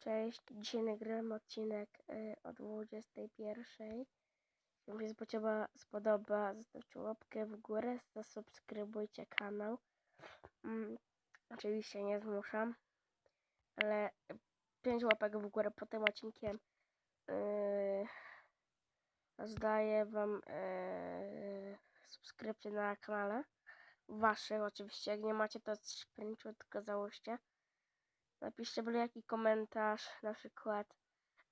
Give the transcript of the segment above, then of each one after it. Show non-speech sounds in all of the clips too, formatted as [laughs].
Cześć, dzisiaj nagrałem odcinek y, o 21. Jeśli się spodoba, spodoba, zostawcie łapkę w górę, zasubskrybujcie kanał. Mm, oczywiście nie zmuszam, ale 5 łapek w górę pod tym odcinkiem yy, zdaję wam yy, subskrypcję na kanale. Waszych oczywiście, jak nie macie to sprint, tylko załóżcie. Napiszcie byle jaki komentarz, na przykład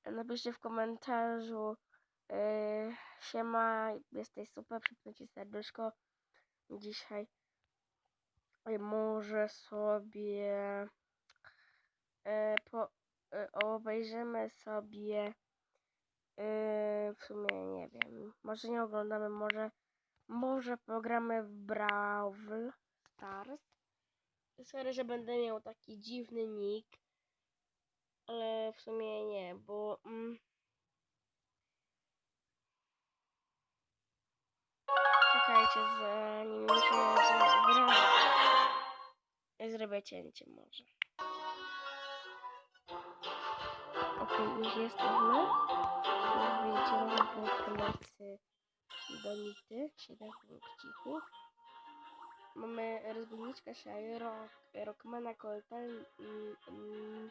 napiszcie w komentarzu yy, siema, jesteś super, przypnę ci serduszko. Dzisiaj może sobie yy, po, yy, obejrzymy sobie yy, w sumie nie wiem, może nie oglądamy, może może pogramy w Brawl Stars. Sorry, że będę miał taki dziwny nick, ale w sumie nie, bo mm, czekajcie, zanim się zrobi. Zrobię cięcie może. Okej, już jesteśmy. Wyjdziemy po pomocy Donity, 7 punkcików. Mamy rozbudniczkę Shire, rock, Rockmana mm,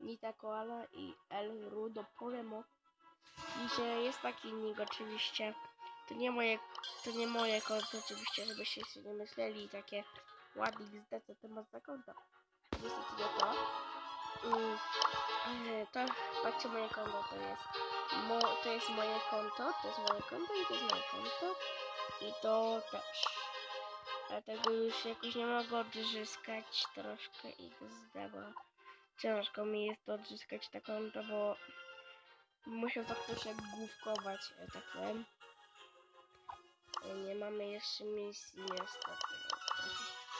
Nita Koala i El Rudo Polemo. Dzisiaj jest taki nick oczywiście. To nie moje, to nie moje konto oczywiście, żebyście się nie myśleli takie ładnik z co ty masz za konto. Niestety nie to. Mm, to patrzcie moje konto to jest. Mo, to jest moje konto, to jest moje konto i to jest moje konto. I to też. Dlatego już jakoś nie mogę odzyskać troszkę XD, bo ciężko mi jest to odzyskać to konto, bo muszę to ktoś jak główkować, tak powiem. E, Nie mamy jeszcze misji niestety,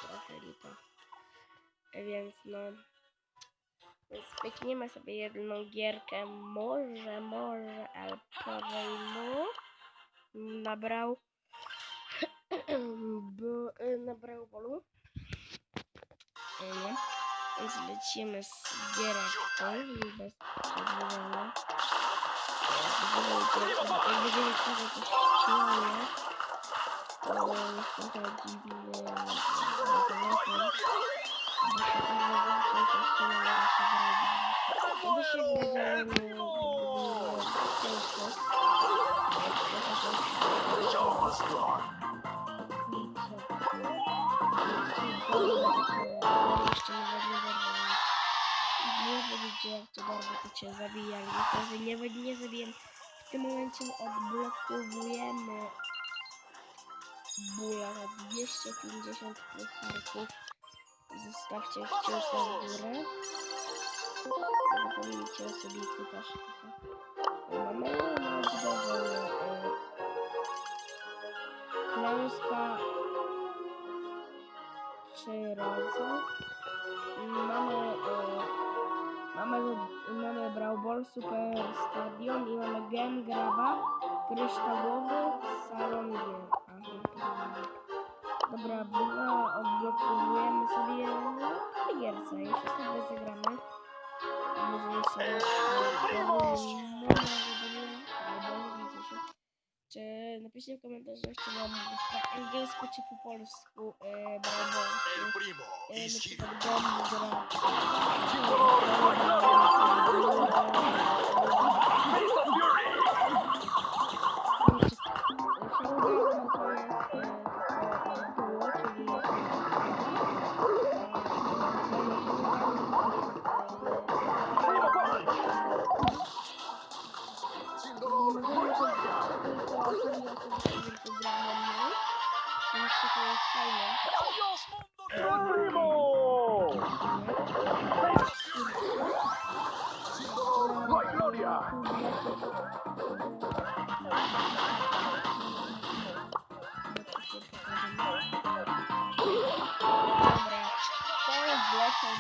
trochę, lipa. E, Więc no... Więc pykniemy sobie jedną gierkę, może, może El Primo nabrał bo, y, nabrał bolu. Y, Nie. Więc lecimy z gierką bez przedłużenia. Jak będziemy chcieli coś czuję, to jest trochę dziwnie. Bo zawsze się ścina na się zrobić. Kiedy się będziemy ciężko. To cię zabijali. Niestety nie, zabiję. W tym momencie odblokowujemy bula na 250 pucharków. Zostawcie kciuka w górę. Zapomnijcie o sobie też. Mamy na budowę e, kląska Brawl Super Stadion i mamy Game Graba kryształowy salon gier. Dobra, była, odblokowujemy sobie gierce. Jeszcze sobie zagramy. Może jeszcze. Czy napiszcie w komentarzach, czy mam po angielsku, czy po polsku e, primo e, is na here. przykład dom gra.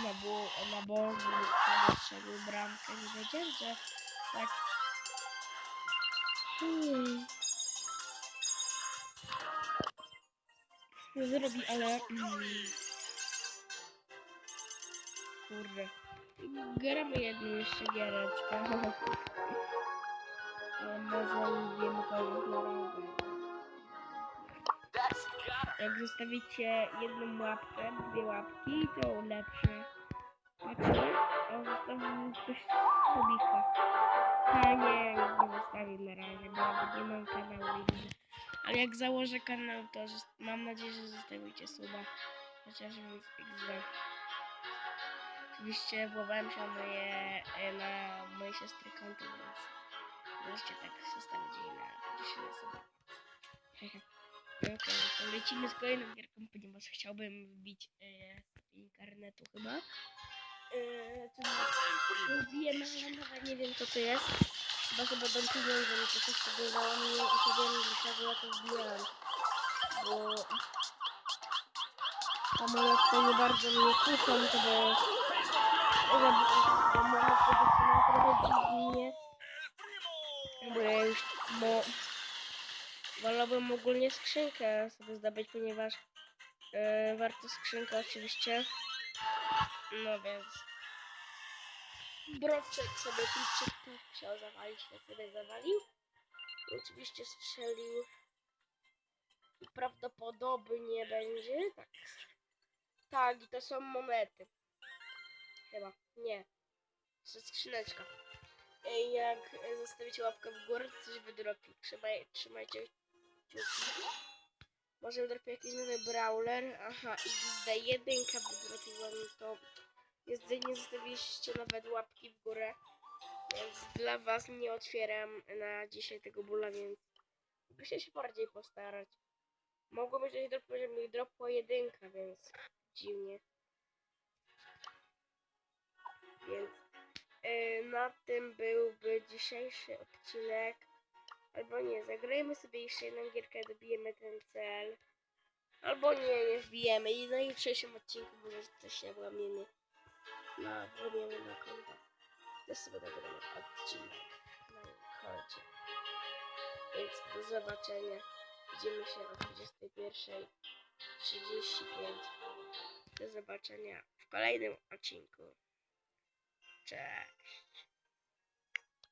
Wleciał na, bu- na strzelił bramkę. Nie wiedziałem, że tak... Hmm. Zrobi, ale... Mm. Kurde. Gramy jedną jeszcze giereczkę. [laughs] Może wiemy kogoś na razie. Jak zostawicie jedną łapkę, dwie łapki, to lepsze. Patrzę, o zostawił ktoś subika. A nie, nie zostawił na razie, bo nie mam kanału. Ale jak założę kanał, to mam nadzieję, że zostawicie suba. Chociaż więc XD. Oczywiście włamałem się moje, e, na moje siostry konto, więc możecie tak zostawić jej na 10 osób. Lecimy z kolejną gierką, ponieważ chciałbym wbić e, internetu chyba. E, to wbijemy, ale nie wiem co to jest. Chyba sobie dam pieniądze, mi to coś podejrzało mnie i to wiem dlaczego ja to wbijałem. Bo samoloty nie bardzo mnie kuszą, to bo bo zaczyna trochę dziwnie. Bo ja już, bo wolałbym ogólnie skrzynkę sobie zdobyć, ponieważ e, warto skrzynka oczywiście. No więc Broczek sobie Chińczyk tu chciał zawalić, to sobie zawalił. Oczywiście strzelił. I prawdopodobnie będzie. Tak. Tak, i to są monety. Chyba. Nie. To skrzyneczka. Jak e, zostawicie łapkę w górę, coś wydropi. Trzymaj, trzymajcie. Może wydropi jakiś nowy brawler. Aha, XD1 wydropiła mi to. Jest, nie zostawiliście nawet łapki w górę. Więc dla was nie otwieram na dzisiaj tego bóla, więc muszę się bardziej postarać. Mogło być że mi dropła jedynka, więc dziwnie. Więc e, na tym byłby dzisiejszy odcinek. Albo nie, zagrajmy sobie jeszcze jedną gierkę, dobijemy ten cel. Albo nie, nie wbijemy. I na jutrzejszym odcinku może coś się włamiemy na włamiemy na konto. Też sobie nagramy odcinek na koncie. Więc do zobaczenia. Widzimy się o 21.35. Do zobaczenia w kolejnym odcinku. Cześć.